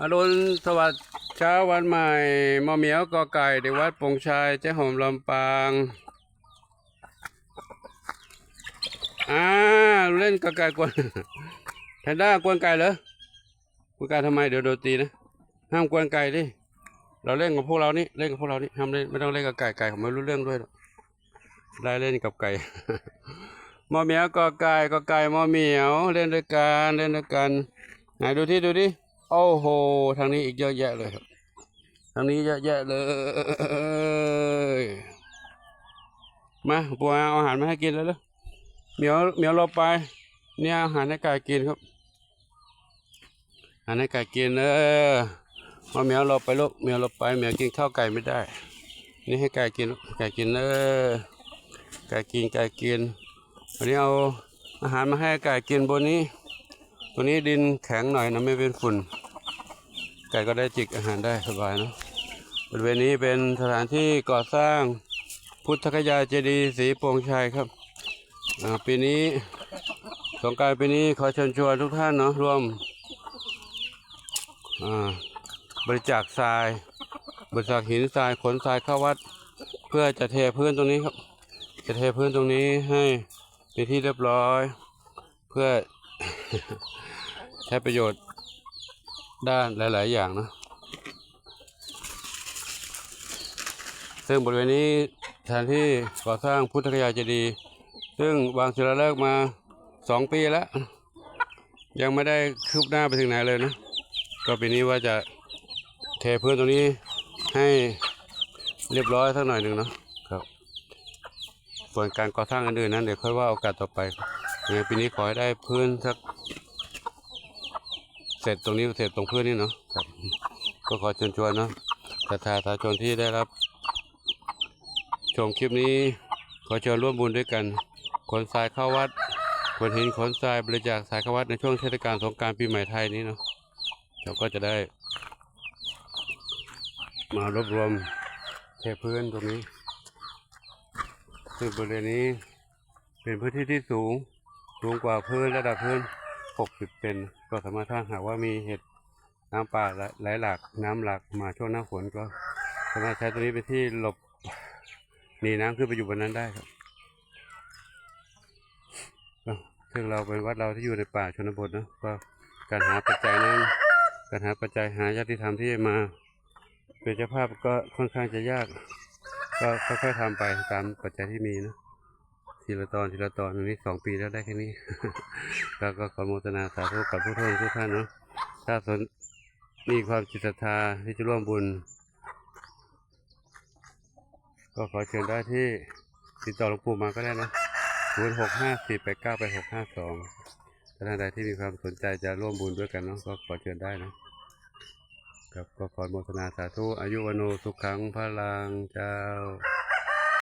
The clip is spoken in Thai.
อรุณสวัสดิ์เช้าวันใหม่มอเหมียวกอไก่เดวัดปงชัยเจ้าหอมลำปางอ่าเล่นกอไก่กวนแพนด้ากวนไก่เหรอกวนไก่ทำไมเดี๋ยวโดนตีนะห้ามกวนไก่ดิเราเล่นกับพวกเรานี่เล่นกับพวกเรานี่ห้ามเล่นไม่ต้องเล่นกับไก่ไก่เขาไม่รู้เรื่องด้วยหรอกได้เล่นกับไก่มอเหมียวกอไก่กอไก่มอเหมียวเล่นด้วยกันเล่นด้วยกันไหนดูที่ดูดิ โอ้โห ทางนี้อีกเยอะแยะเลยครับ ทางนี้เยอะแยะเลย มาปัวเอาอาหารมาให้กินแล้วเลยเหมียวเหมียวเรอไป เนี่ยอาหารให้ไก่กินครับ อาหารให้ไก่กินเออมาเหมียวเรอไปลูกเหมียวเรอไปเหมียวกินข้าวไก่ไม่ได้ นี่ให้ไก่กินกไก่กินเออไก่กินไก่กิน วันนี้เอาอาหารมาให้ไก่กินบนนี้ ตัวนี้ดินแข็งหน่อยนะไม่เป็นฝุ่น ไก่ก็ได้จิกอาหารได้สบายเนะบริเวณนี้เป็นสถานที่ก่อสร้างพุทธคยาเจดีย์ศรีโปร่งชัยครับปีนี้สงการปีนี้ขอเชิญชวนทุกท่านเนาะร่วมบริจาคทราย บริจาคหินทรายขนทรายเข้าวัด เพื่อจะเทพื้นตรงนี้ครับ จะเทพื้นตรงนี้ให้เป็นที่เรียบร้อย เพื่อ ใช้ประโยชน์ด้านหลาย ๆ อย่างนะซึ่งบริเวณนี้สถานที่ก่อสร้างพุทธคยาเจดีย์ซึ่งวางศิลาฤกษ์มาสองปีแล้ว ยังไม่ได้คืบหน้าไปถึงไหนเลยนะ ก็ปีนี้ว่าจะเทพื้นตรงนี้ให้เรียบร้อยสักหน่อยหนึ่งเนาะครับส่วนการก่อสร้างอื่นๆนั้นเดี๋ยวค่อยว่าโอกาสต่อไป ยังไงปีนี้ขอให้ได้พื้นสัก เสร็จตรงนี้เสร็จตรงพื้นนี่เนาะครับก็ขอเชิญชวนเนาะศรัทธาสาธุชนที่ได้รับ ชมคลิปนี้ ขอเชิญร่วมบุญด้วยกันขนทรายเข้าวัดขนหินขนทรายบริจาคทรายเข้าวัดในช่วงเทศกาลสงการปีใหม่ไทยนี้เนาะเราก็จะได้ มารวบรวมเทพื้นตรงนี้ซึ่งบริเวณนี้เป็นพื้นที่ที่สูง สูงกว่าพื้นระดับพื้น 60เซนก็สามารถถ้าหากว่ามีเหตุน้ำป่าไหลหลากน้ำหลากมาช่วงหน้าฝนก็สามารถใช้ตัวนี้เป็นที่หลบหนีน้ำขึ้นไปอยู่บนนั้นได้ครับซึ่งเราเป็นวัดเราที่อยู่ในป่าชนบทนะก็การหาปัจจัยนั้นการหาปัจจัยหาญาติธรรมที่มาเป็นเจ้าภาพก็ค่อนข้างจะยาก ก็ค่อยๆทำไปตามปัจจัยที่มีนะ ทีละตอนทีละตอนอันนี้สองปีแล้วได้แค่นี้แล้วก็ขอโมทนาสาธุกับผู้ทนทุกท่านเนาะถ้าสนมีความจิตศรัทธาที่จะร่วมบุญ ก็ขอเชิญได้ที่ติดต่อหลวงปู่มาก็ได้นะศูนย์หกห้าสี่แปดเก้าไปหกห้าสองท่านใดที่มีความสนใจจะร่วมบุญด้วยกันเนาะก็ขอเชิญได้นะครับก็ขอโมทนาสาธุอายุวโนสุขังพลังเจ้า